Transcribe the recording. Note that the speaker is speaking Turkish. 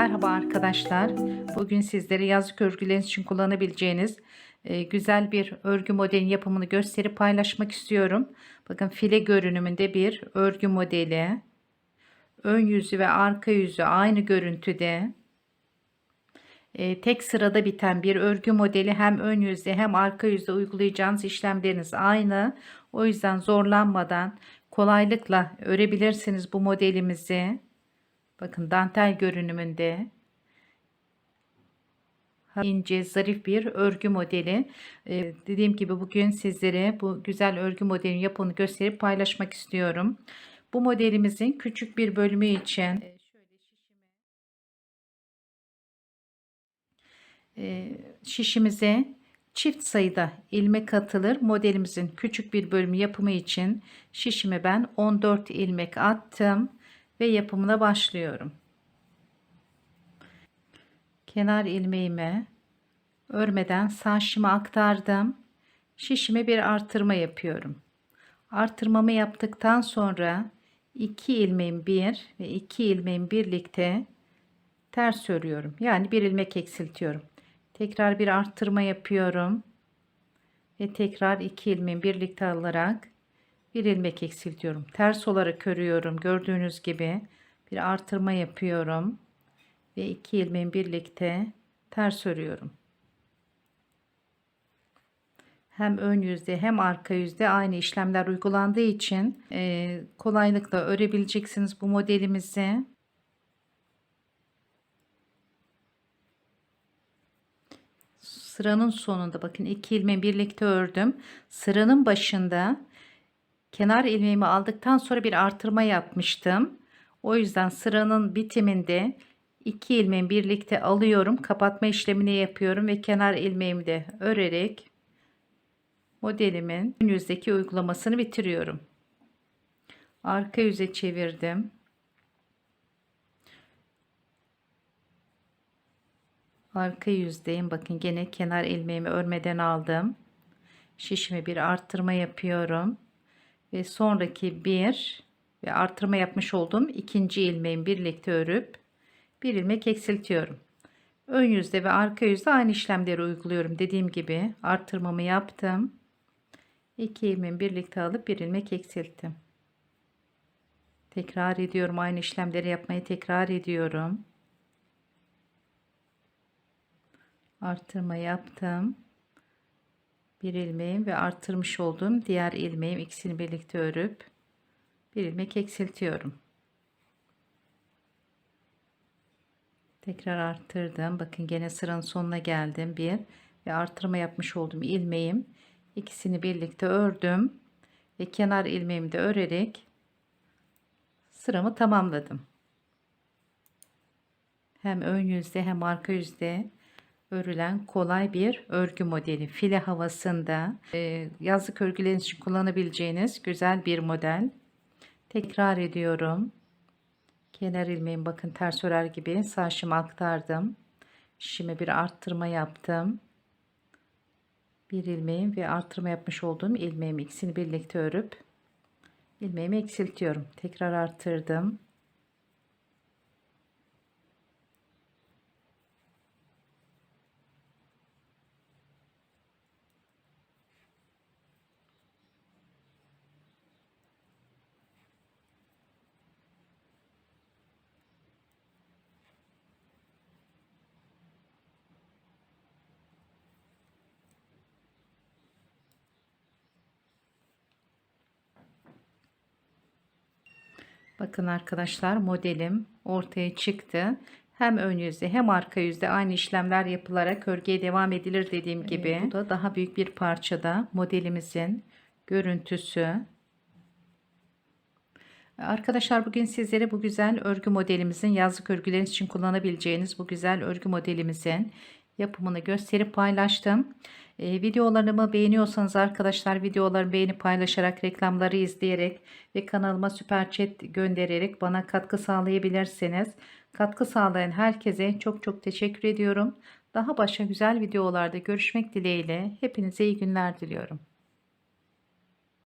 arkadaşlar. Bugün sizlere yazlık örgüleriniz için kullanabileceğiniz e, güzel bir örgü modelin yapımını gösterip paylaşmak istiyorum. Bakın file görünümünde bir örgü modeli. Ön yüzü ve arka yüzü aynı görüntüde. E, tek sırada biten bir örgü modeli hem ön yüzde hem arka yüzde uygulayacağınız işlemleriniz aynı. O yüzden zorlanmadan kolaylıkla örebilirsiniz bu modelimizi. Bakın dantel görünümünde ince zarif bir örgü modeli. Ee, dediğim gibi bugün sizlere bu güzel örgü modelin yapımını gösterip paylaşmak istiyorum. Bu modelimizin küçük bir bölümü için e, şişimize çift sayıda ilmek atılır. Modelimizin küçük bir bölümü yapımı için şişime ben 14 ilmek attım ve yapımına başlıyorum. Kenar ilmeğime örmeden sağ şişime aktardım. Şişime bir artırma yapıyorum. Artırmamı yaptıktan sonra 2 ilmeğim bir ve 2 ilmeğim birlikte ters örüyorum. Yani bir ilmek eksiltiyorum. Tekrar bir arttırma yapıyorum. Ve tekrar 2 ilmeğimi birlikte alarak bir ilmek eksiltiyorum. Ters olarak örüyorum. Gördüğünüz gibi bir artırma yapıyorum. Ve iki ilmeğin birlikte ters örüyorum. Hem ön yüzde hem arka yüzde aynı işlemler uygulandığı için e, kolaylıkla örebileceksiniz bu modelimizi. Sıranın sonunda bakın iki ilmeği birlikte ördüm. Sıranın başında kenar ilmeğimi aldıktan sonra bir artırma yapmıştım. O yüzden sıranın bitiminde iki ilmeğimi birlikte alıyorum. Kapatma işlemini yapıyorum ve kenar ilmeğimi de örerek modelimin ön yüzdeki uygulamasını bitiriyorum. Arka yüze çevirdim. Arka yüzdeyim. Bakın gene kenar ilmeğimi örmeden aldım. Şişimi bir arttırma yapıyorum ve sonraki bir ve artırma yapmış olduğum ikinci ilmeğimi birlikte örüp bir ilmek eksiltiyorum. Ön yüzde ve arka yüzde aynı işlemleri uyguluyorum. Dediğim gibi artırmamı yaptım. İki ilmeğimi birlikte alıp bir ilmek eksilttim. Tekrar ediyorum. Aynı işlemleri yapmayı tekrar ediyorum. Artırma yaptım bir ilmeğim ve artırmış olduğum diğer ilmeğim ikisini birlikte örüp bir ilmek eksiltiyorum. Tekrar arttırdım. Bakın gene sıranın sonuna geldim. Bir ve artırma yapmış olduğum ilmeğim ikisini birlikte ördüm ve kenar ilmeğimi de örerek sıramı tamamladım. Hem ön yüzde hem arka yüzde örülen kolay bir örgü modeli. File havasında e, yazlık örgüleriniz için kullanabileceğiniz güzel bir model. Tekrar ediyorum. Kenar ilmeğim bakın ters örer gibi sağ aktardım. Şişime bir arttırma yaptım. Bir ilmeğim ve arttırma yapmış olduğum ilmeğimi ikisini birlikte örüp ilmeğimi eksiltiyorum. Tekrar arttırdım. Bakın arkadaşlar modelim ortaya çıktı. Hem ön yüzde hem arka yüzde aynı işlemler yapılarak örgüye devam edilir dediğim gibi. Bu da daha büyük bir parçada modelimizin görüntüsü. Arkadaşlar bugün sizlere bu güzel örgü modelimizin yazlık örgüleriniz için kullanabileceğiniz bu güzel örgü modelimizin yapımını gösterip paylaştım. E, videolarımı beğeniyorsanız arkadaşlar videolarımı beğenip paylaşarak reklamları izleyerek ve kanalıma süper chat göndererek bana katkı sağlayabilirsiniz. Katkı sağlayan herkese çok çok teşekkür ediyorum. Daha başka güzel videolarda görüşmek dileğiyle hepinize iyi günler diliyorum.